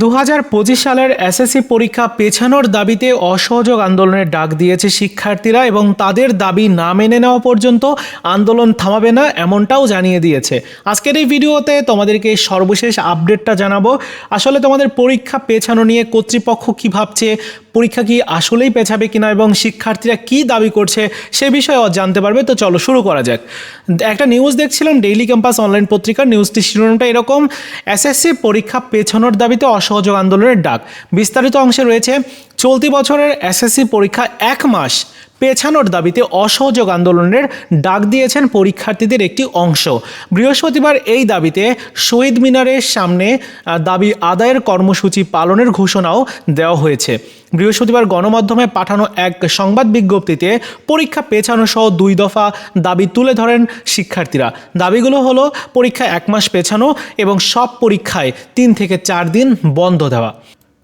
দু হাজার পঁচিশ সালের এসএসসি পরীক্ষা পেছানোর দাবিতে অসহযোগ আন্দোলনের ডাক দিয়েছে শিক্ষার্থীরা এবং তাদের দাবি না মেনে নেওয়া পর্যন্ত আন্দোলন থামাবে না এমনটাও জানিয়ে দিয়েছে। আজকের এই ভিডিওতে তোমাদেরকে সর্বশেষ আপডেটটা জানাব। আসলে তোমাদের পরীক্ষা পেছানো নিয়ে কর্তৃপক্ষ কি ভাবছে, পরীক্ষা কি আসলেই পেছাবে কিনা এবং শিক্ষার্থীরা কি দাবি করছে সে বিষয়ে জানতে পারবে। তো চলো শুরু করা যাক। একটা নিউজ দেখছিলাম ডেইলি ক্যাম্পাস অনলাইন পত্রিকার নিউজটি শিরোনামটা এরকম, এসএসসি পরীক্ষা পেছানোর দাবিতে অসহযোগ আন্দোলনের ডাক। বিস্তারিত অংশে রয়েছে চলতি বছরের এসএসসি পরীক্ষা এক মাস পেছানোর দাবিতে অসহযোগ আন্দোলনের ডাক দিয়েছেন পরীক্ষার্থীদের একটি অংশ। বৃহস্পতিবার এই দাবিতে শহীদ মিনারের সামনে দাবি আদায়ের কর্মসূচি পালনের ঘোষণাও দেওয়া হয়েছে। বৃহস্পতিবার গণমাধ্যমে পাঠানো এক সংবাদ বিজ্ঞপ্তিতে পরীক্ষা পেছানো সহ দুই দফা দাবি তুলে ধরেন শিক্ষার্থীরা। দাবিগুলো হলো পরীক্ষা এক মাস পেছানো এবং সব পরীক্ষায় তিন থেকে চার দিন বন্ধ দেওয়া।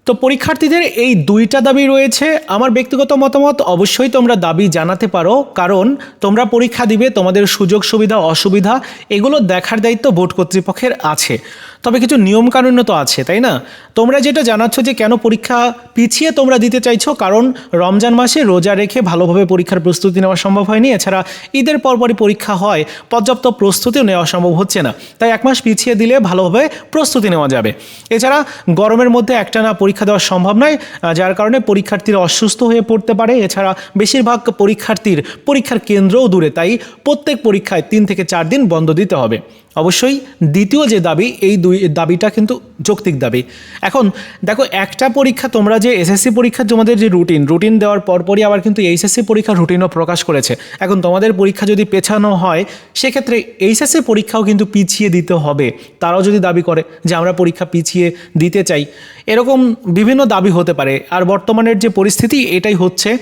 তো পরীক্ষার্থীদের এই দুইটা দাবি রয়েছে। আমার ব্যক্তিগত মতামত, অবশ্যই তোমরা দাবি জানাতে পারো, কারণ তোমরা পরীক্ষা দিবে, তোমাদের সুযোগ সুবিধা অসুবিধা, এগুলো দেখার দায়িত্ব বোর্ড কর্তৃপক্ষের আছে। তবে কিছু নিয়মকানুনও তো আছে, তাই না? তোমরা যেটা জানাচ্ছ যে কেন পরীক্ষা পিছিয়ে তোমরা দিতে চাইছো, কারণ রমজান মাসে রোজা রেখে ভালোভাবে পরীক্ষার প্রস্তুতি নেওয়া সম্ভব হয়নি, এছাড়া ঈদের পরপরই পরীক্ষা হয়, পর্যাপ্ত প্রস্তুতিও নেওয়া সম্ভব হচ্ছে না। তাই এক মাস পিছিয়ে দিলে ভালোভাবে প্রস্তুতি নেওয়া যাবে। এছাড়া গরমের মধ্যে একটানা পরীক্ষা দেওয়া সম্ভব নয় যার কারণে পরীক্ষার্থীরা অসুস্থ হয়ে পড়তে পারে, এছাড়া বেশিরভাগ পরীক্ষার্থীর পরীক্ষার কেন্দ্রও দূরে, তাই প্রত্যেক পরীক্ষায় তিন থেকে চার দিন বন্ধ দিতে হবে। অবশ্যই দ্বিতীয় যে দাবি, এই দুই দাবিটা কিন্তু যৌক্তিক দাবি। এখন দেখো, একটা পরীক্ষা তোমরা যে এসএসসি পরীক্ষার তোমাদের যে রুটিন রুটিন দেওয়ার পরপরই আবার কিন্তু এইচএসসি পরীক্ষার রুটিনও প্রকাশ করেছে। এখন তোমাদের পরীক্ষা যদি পেছানো হয়, সেক্ষেত্রে এইচএসসি পরীক্ষাও কিন্তু পিছিয়ে দিতে হবে। তারাও যদি দাবি করে যে আমরা পরীক্ষা পিছিয়ে দিতে চাই, এরকম বিভিন্ন দাবি হতে পারে। আর বর্তমানের যে পরিস্থিতি, এটাই হচ্ছে,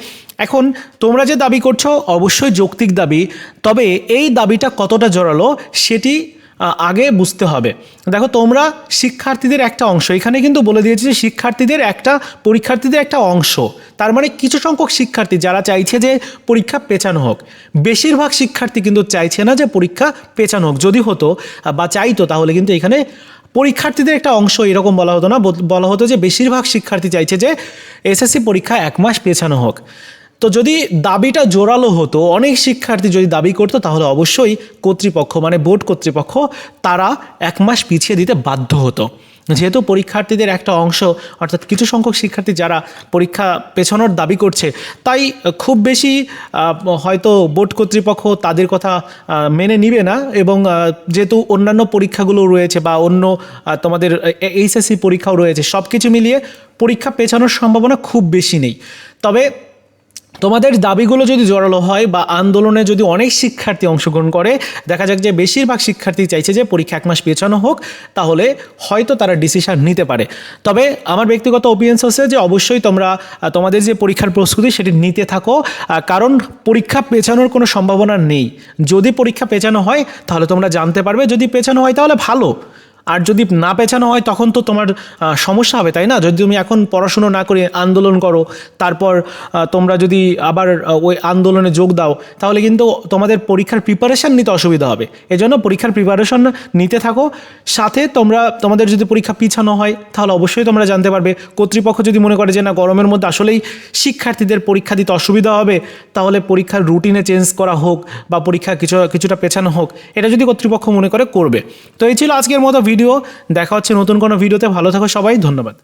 এখন তোমরা যে দাবি করছ, অবশ্যই যৌক্তিক দাবি। তবে এই দাবিটা কতটা জোরালো, সেটি আগে বুঝতে হবে। দেখো, তোমরা শিক্ষার্থীদের একটা অংশ। এখানে কিন্তু বলে দিয়েছে যে শিক্ষার্থীদের একটা, পরীক্ষার্থীদের একটা অংশ। তার মানে কিছু সংখ্যক শিক্ষার্থী যারা চাইছে যে পরীক্ষা পেছানো হোক। বেশিরভাগ শিক্ষার্থী কিন্তু চাইছে না যে পরীক্ষা পেছানো হোক। যদি হতো বা চাইতো, তাহলে কিন্তু এখানে পরীক্ষার্থীদের একটা অংশ এরকম বলা হতো না। বল- হতো যে বেশিরভাগ শিক্ষার্থী চাইছে যে এসএসসি পরীক্ষা এক মাস পেছানো হোক। তো যদি দাবিটা জোরালো হতো, অনেক শিক্ষার্থী যদি দাবি করতো, তাহলে অবশ্যই কর্তৃপক্ষ মানে বোর্ড কর্তৃপক্ষ, তারা এক মাস পিছিয়ে দিতে বাধ্য হতো। যেহেতু পরীক্ষার্থীদের একটা অংশ, অর্থাৎ কিছু সংখ্যক শিক্ষার্থী যারা পরীক্ষা পেছানোর দাবি করছে, তাই খুব বেশি হয়তো বোর্ড কর্তৃপক্ষ তাদের কথা মেনে নিবে না এবং যেহেতু অন্যান্য পরীক্ষাগুলো রয়েছে বা অন্য তোমাদের এইচএসসি পরীক্ষাও রয়েছে সব কিছু মিলিয়ে পরীক্ষা পেছানোর সম্ভাবনা খুব বেশি নেই। তবে তোমাদের দাবিগুলো যদি জোরালো হয় বা আন্দোলনে যদি অনেক শিক্ষার্থী অংশগ্রহণ করে, দেখা যাক যে বেশিরভাগ শিক্ষার্থী চাইছে যে পরীক্ষা এক মাস পেছানো হোক, তাহলে হয়তো তারা ডিসিশন নিতে পারে। তবে আমার ব্যক্তিগত ওপিনিয়ন্স হচ্ছে যে অবশ্যই তোমরা তোমাদের যে পরীক্ষার প্রস্তুতি সেটি নিতে থাকো কারণ পরীক্ষা পেছানোর কোনো সম্ভাবনা নেই। যদি পরীক্ষা পেছানো হয়, তাহলে তোমরা জানতে পারবে, যদি পেছানো হয় তাহলে ভালো। আর যদি না পেছানো হয়, তখন তো তোমার সমস্যা হবে, তাই না? যদি তুমি এখন পড়াশুনো না করে আন্দোলন করো, তারপর তোমরা যদি আবার ওই আন্দোলনে যোগ দাও, তাহলে কিন্তু তোমাদের পরীক্ষার প্রিপারেশান নিতে অসুবিধা হবে। এজন্য পরীক্ষার প্রিপারেশন নিতে থাকো। সাথে তোমরা, তোমাদের যদি পরীক্ষা পিছানো হয়, তাহলে অবশ্যই তোমরা জানতে পারবে। কর্তৃপক্ষ যদি মনে করে যে, না, গরমের মধ্যে আসলেই শিক্ষার্থীদের পরীক্ষা দিতে অসুবিধা হবে, তাহলে পরীক্ষার রুটিনে চেঞ্জ করা হোক বা পরীক্ষা কিছু, কিছুটা পেছানো হোক। এটা যদি কর্তৃপক্ষ মনে করে, করবে। তো এই ছিল আজকের মতো ভিডিও। দেখা হচ্ছে নতুন কোনো ভিডিওতে। ভালো থাকো সবাই ধন্যবাদ।